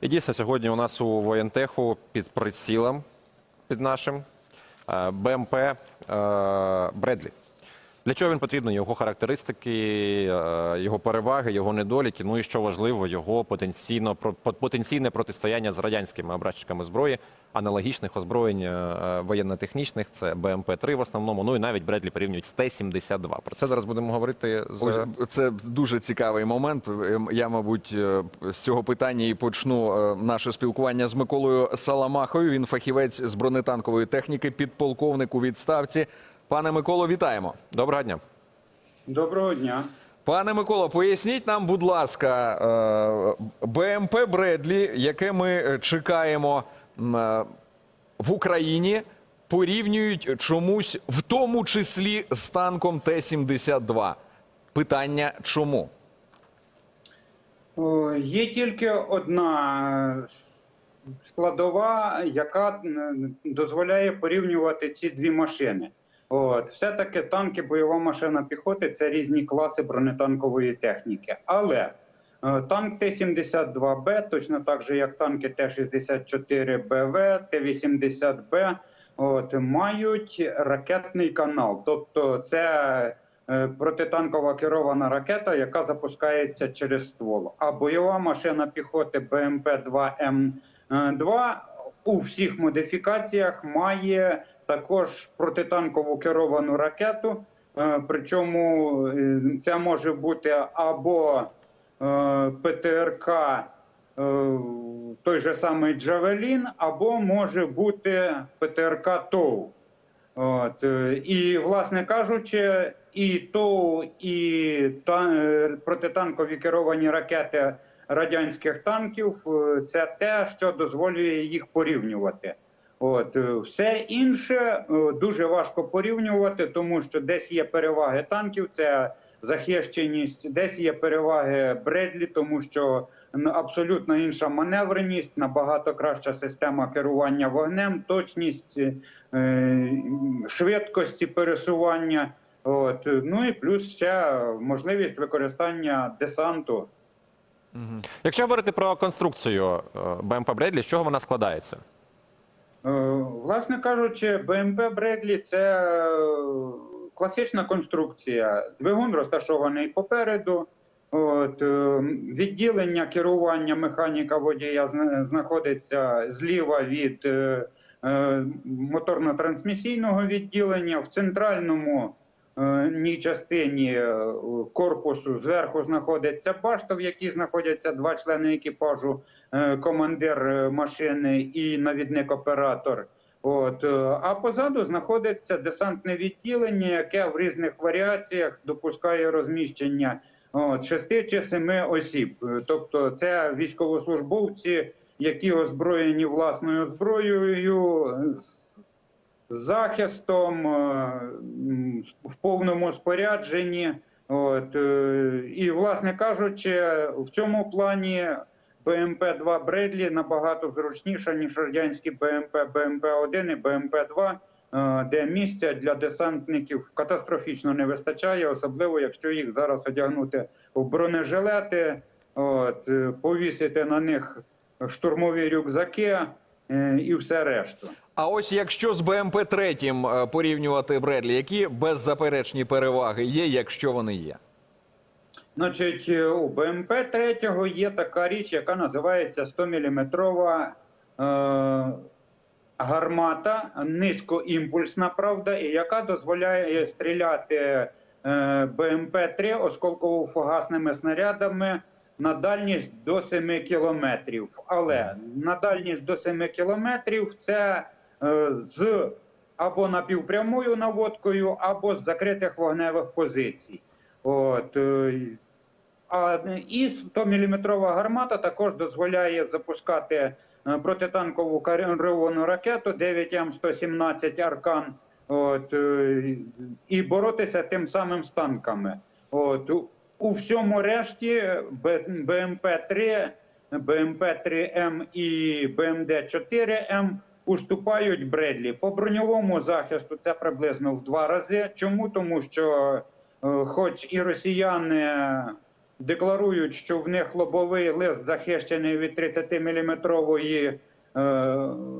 І дійсно сьогодні у нас у воєнтеху під прицілом під нашим е, БМП е, Бредлі. Для чого він потрібен? Його характеристики, е, його переваги, його недоліки. Ну і що важливо, його потенційно потенційне протистояння з радянськими образчиками зброї, аналогічних озброєнь е, воєнно-технічних. Це БМП-3 в основному. Ну і навіть Бредлі порівнюють з Т-72. Про це зараз будемо говорити з це дуже цікавий момент. Ем, Я, мабуть, е, з цього питання і почну е, наше спілкування з Миколою Саламахою. Він фахівець з бронетанкової техніки, підполковник у відставці. Пане Миколо, вітаємо. доброго дня. Доброго дня. Пане Миколо, поясніть нам, будь ласка, е, БМП Бредлі, яке ми е, чекаємо е, в Україні, порівнюють чомусь, в тому числі з танком Т-72. Питання чому? Є тільки одна складова, яка дозволяє порівнювати ці дві машини. От, все-таки танки, бойова машина піхоти це різні класи бронетанкової техніки. Але е, танк Т-72Б, точно так же, як танки Т-64БВ, Т-80Б, от, мають ракетний канал. Тобто це е, протитанкова керована ракета, яка запускається через ствол. А бойова машина піхоти БМП-2М2 у всіх модифікаціях має також протитанкову керовану ракету. Е, Причому це може бути або е, ПТРК, е, той же самий Джавелін, або може бути ПТРК ТОУ. От, і, власне кажучи, і ТОУ, і та, е, протитанкові керовані ракети радянських танків це те, що дозволює їх порівнювати. От, е, все інше е, дуже важко порівнювати, тому що десь є переваги танків, це захищеність, десь є переваги Бредлі, тому що абсолютно інша маневреність, набагато краща система керування вогнем, точність е, швидкості пересування. От, ну і плюс ще можливість використання десанту. Якщо говорити про конструкцію БМП Бредлі, з чого вона складається? Е, Власне кажучи, БМП Бредлі це е, класична конструкція. Двигун розташований попереду. От, е, відділення керування механіка водія знаходиться зліва від моторно-трансмісійного відділення. В центральному ній частині е, корпусу зверху знаходиться башта, в якій знаходяться два члени екіпажу е, командир е, машини і навідник-оператор. От, е, а позаду знаходиться десантне відділення, яке в різних варіаціях допускає розміщення от, шести чи семи осіб. Е, Тобто, це військовослужбовці, які озброєні власною зброєю. е, захистом е, в повному спорядженні. От, е, і, власне кажучи, в цьому плані БМП-2 Бредлі набагато зручніша, ніж радянські БМП, БМП-1 і БМП-2, е, де місця для десантників катастрофічно не вистачає, особливо якщо їх зараз одягнути в бронежилети, от, повісити на них штурмові рюкзаки і все решту. А ось якщо з БМП 3 е, порівнювати Бредлі, які беззаперечні переваги є, якщо вони є? Значить, е, у БМП 3 є така річ, яка називається 100-мм е, гармата, низькоімпульсна, правда, і яка дозволяє стріляти е, БМП-3 осколково-фугасними снарядами на дальність до 7 кілометрів. Але на дальність до 7 кілометрів це е, з або напівпрямою наводкою, або з закритих вогневих позицій. От, е, а і 100-мм гармата також дозволяє запускати е, протитанкову керовану ракету 9М117 Аркан. От, і боротися тим самим з танками. От, у- всьому решті БМП-3, БМП-3М і БМД-4М уступають Бредлі. По броньовому захисту це приблизно в два рази. Чому? Тому що, е, хоч і росіяни декларують, що в них лобовий лист захищений від 30-мм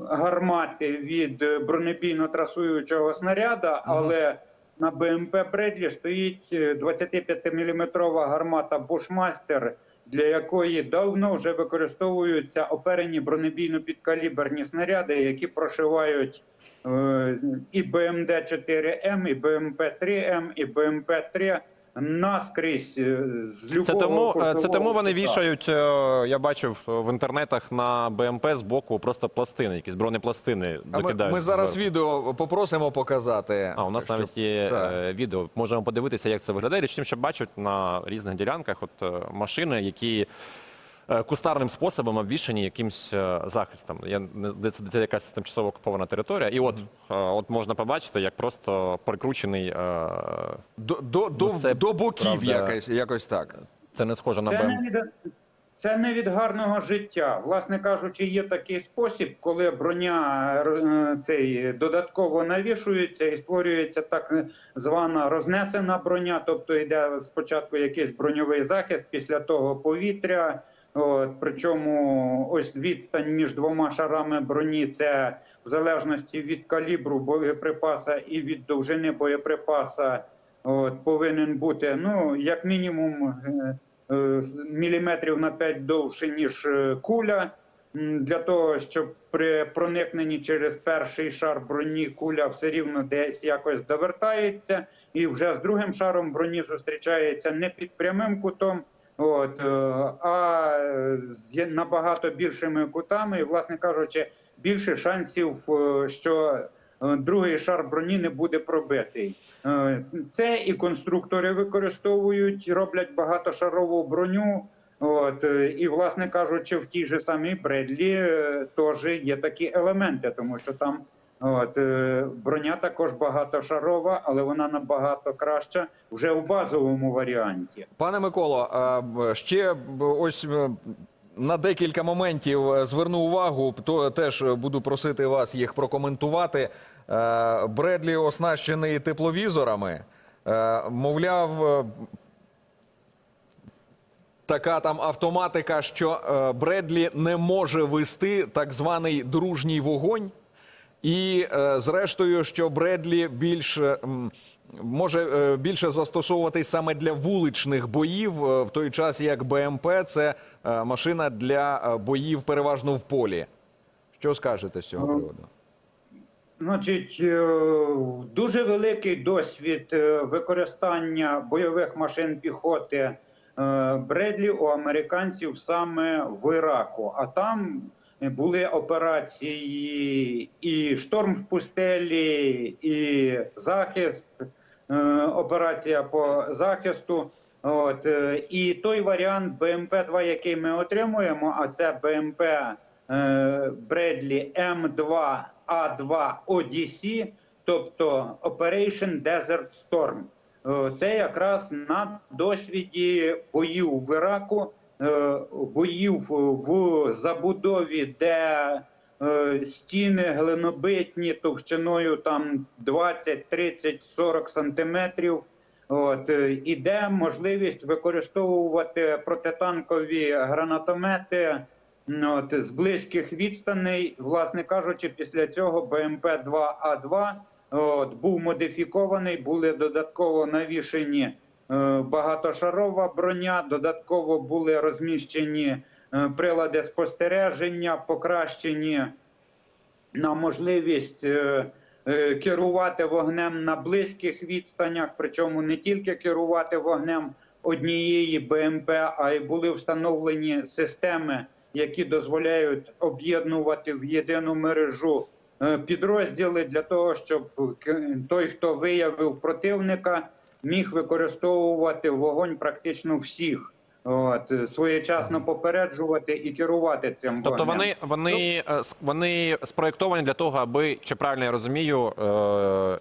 гармати від бронебійно-трасуючого снаряда, але на БМП Бредлі стоїть 25-мм гармата Бушмастер, для якої давно вже використовуються оперені бронебійно-підкаліберні снаряди, які прошивають е, і БМД-4М, і БМП-3М, і БМП-3 наскрізь е, з любого Це тому, е, це тому вони кута. вішають, е, я бачив в інтернетах на БМП з боку просто пластини, якісь бронепластини А ми, ми зараз відео попросимо показати. А, у нас щоб- навіть є Так. відео. Можемо подивитися, як це виглядає. Річ тим, що бачать на різних ділянках от машини, які кустарним способом обвішані якимсь е, захистом. Я не це, це якась тимчасово окупована територія. І от, е, от можна побачити, як просто прикручений. е, До, до, до, Ну, це до боків правда. якось, якось так. Це не схоже на Це БМП. не, від, це не від гарного життя. Власне кажучи, є такий спосіб, коли броня е, цей додатково навішується і створюється так звана рознесена броня, тобто йде спочатку якийсь броньовий захист, після того повітря. Причому ось відстань між двома шарами броні це в залежності від калібру боєприпаса і від довжини боєприпаса от, повинен бути ну, як мінімум е, е, міліметрів на 5 довше, ніж е, куля. Для того, щоб при проникненні через перший шар броні куля все рівно десь якось довертається, і вже з другим шаром броні зустрічається не під прямим кутом, от, е, а з набагато більшими кутами, і, власне кажучи, більше шансів, е, що е, другий шар броні не буде пробитий. Це і конструктори використовують, роблять багатошарову броню. От і, власне кажучи, в тій же самій Бредлі теж є такі елементи, тому що там от, е, броня також багатошарова, але вона набагато краща вже у базовому варіанті. Пане Миколо, ще ось е, на декілька моментів е, зверну увагу, то теж буду просити вас їх прокоментувати. Бредлі оснащений тепловізорами. Мовляв, така там автоматика, що Бредлі не може вести так званий дружній вогонь. І е, зрештою, що Бредлі більш може е, більше застосовуватись саме для вуличних боїв, е, в той час як БМП це машина для боїв переважно в полі. Що скажете з цього Ну, приводу? Значить, дуже великий досвід використання бойових машин піхоти Бредлі у американців саме в Іраку. А там були операції і шторм в пустелі, і захист, е, операція по захисту. От, е, і той варіант БМП-2, який ми отримуємо, а це БМП е, Бредлі М2 А2 ODC, тобто Operation Desert Storm. Це якраз на досвіді боїв в Іраку, боїв в забудові, де е, стіни глинобитні товщиною там 20, 30, 40 сантиметрів. От е, іде можливість використовувати протитанкові гранатомети от, з близьких відстаней. Власне кажучи, після цього БМП 2 А2 от, був модифікований, були додатково навішені е, багатошарова броня, додатково були розміщені е, прилади спостереження, покращені на можливість е, е, керувати вогнем на близьких відстанях, причому не тільки керувати вогнем однієї БМП, а й були встановлені системи, які дозволяють об'єднувати в єдину мережу е, підрозділи для того, щоб той, хто виявив противника, міг використовувати вогонь практично всіх. От, е, своєчасно попереджувати і керувати цим Тобто вони, вони, е, с- вони спроєктовані для того, аби, чи правильно я розумію, е,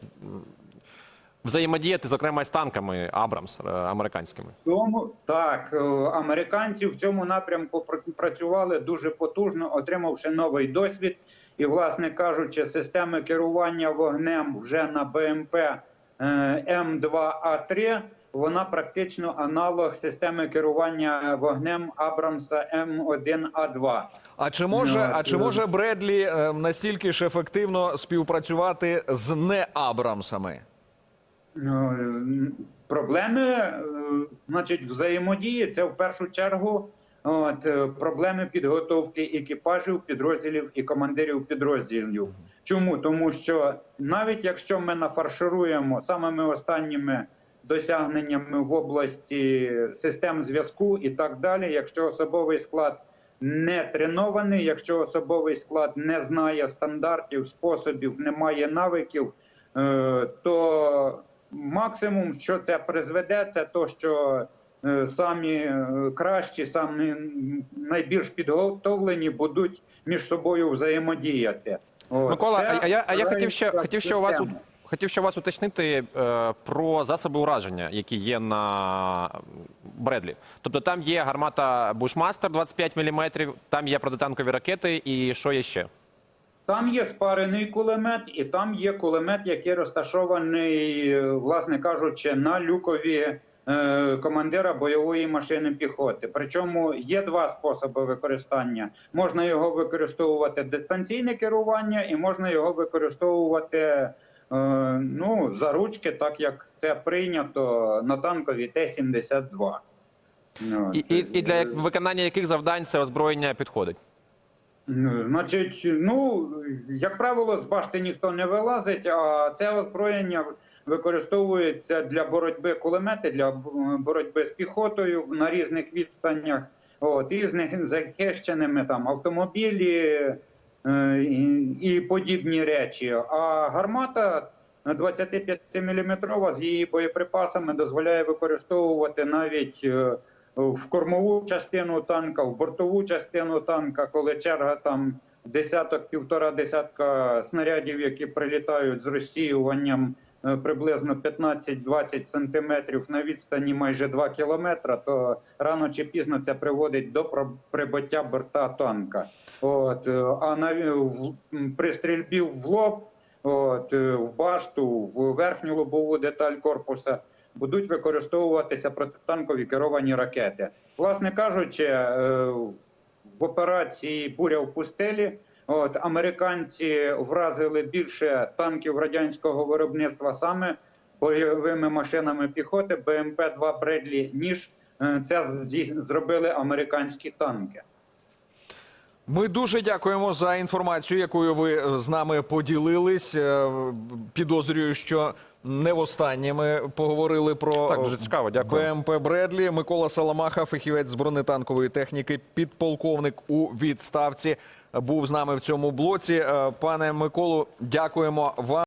взаємодіяти, зокрема, з танками Абрамс е, американськими. Тому так, е, американці в цьому напрямку пр- працювали дуже потужно, отримавши новий досвід. І, власне кажучи, системи керування вогнем вже на БМП е, М2А3 вона практично аналог системи керування вогнем Абрамса М1А2. А чи може, а чи е, може Бредлі е, настільки ж ефективно співпрацювати з не Абрамсами? Ну, е, Проблеми, е, значить, взаємодії це в першу чергу от, е, проблеми підготовки екіпажів, підрозділів і командирів підрозділів. Чому? Тому що навіть якщо ми нафаршируємо самими останніми досягненнями в області систем зв'язку і так далі, якщо особовий склад не тренований, якщо особовий склад не знає стандартів, способів, не має навиків, е, то максимум, що це призведе, це то, що е, самі е, кращі, самі найбільш підготовлені будуть між собою взаємодіяти. От. Микола, Це а, а я, а я хотів ще хотів ще у вас хотів ще у вас уточнити е, про засоби ураження, які є на Бредлі. Тобто там є гармата Bushmaster 25 мм, там є протитанкові ракети, і що є ще? Там є спарений кулемет, і там є кулемет, який розташований, е, власне кажучи, на люкові командира бойової машини піхоти. Причому є два способи використання: можна його використовувати дистанційне керування, і можна його використовувати е, ну, за ручки, так як це прийнято на танкові Т-72. Ну, І, це- і, і для виконання яких завдань це озброєння підходить? Ну, Значить, ну як правило, з башти ніхто не вилазить, а це озброєння використовується для боротьби кулемети, для боротьби з піхотою на різних відстанях. От і з них захищеними там автомобілі е, і, подібні речі. А гармата 25 мм з її боєприпасами дозволяє використовувати навіть е, в кормову частину танка, в бортову частину танка, коли черга там десяток, півтора десятка снарядів, які прилітають з розсіюванням е, приблизно 15-20 сантиметрів на відстані майже 2 кілометра, то рано чи пізно це приводить до прибиття борта танка. От, е, а на, при стрільбі в лоб, от, е, в башту, в верхню лобову деталь корпуса будуть використовуватися протитанкові керовані ракети. Власне кажучи, е, в операції Буря в пустелі от, американці вразили більше танків радянського виробництва саме бойовими машинами піхоти БМП-2 Бредлі, ніж е, це зробили американські танки. Ми дуже дякуємо за інформацію, якою ви е, з нами поділились. Е, Підозрюю, що не востаннє ми поговорили про Так, дуже цікаво, дякую. БМП Бредлі. Микола Саламаха, фахівець з бронетанкової техніки, підполковник у відставці, був з нами в цьому блоці. Е, Пане Миколу, дякуємо вам.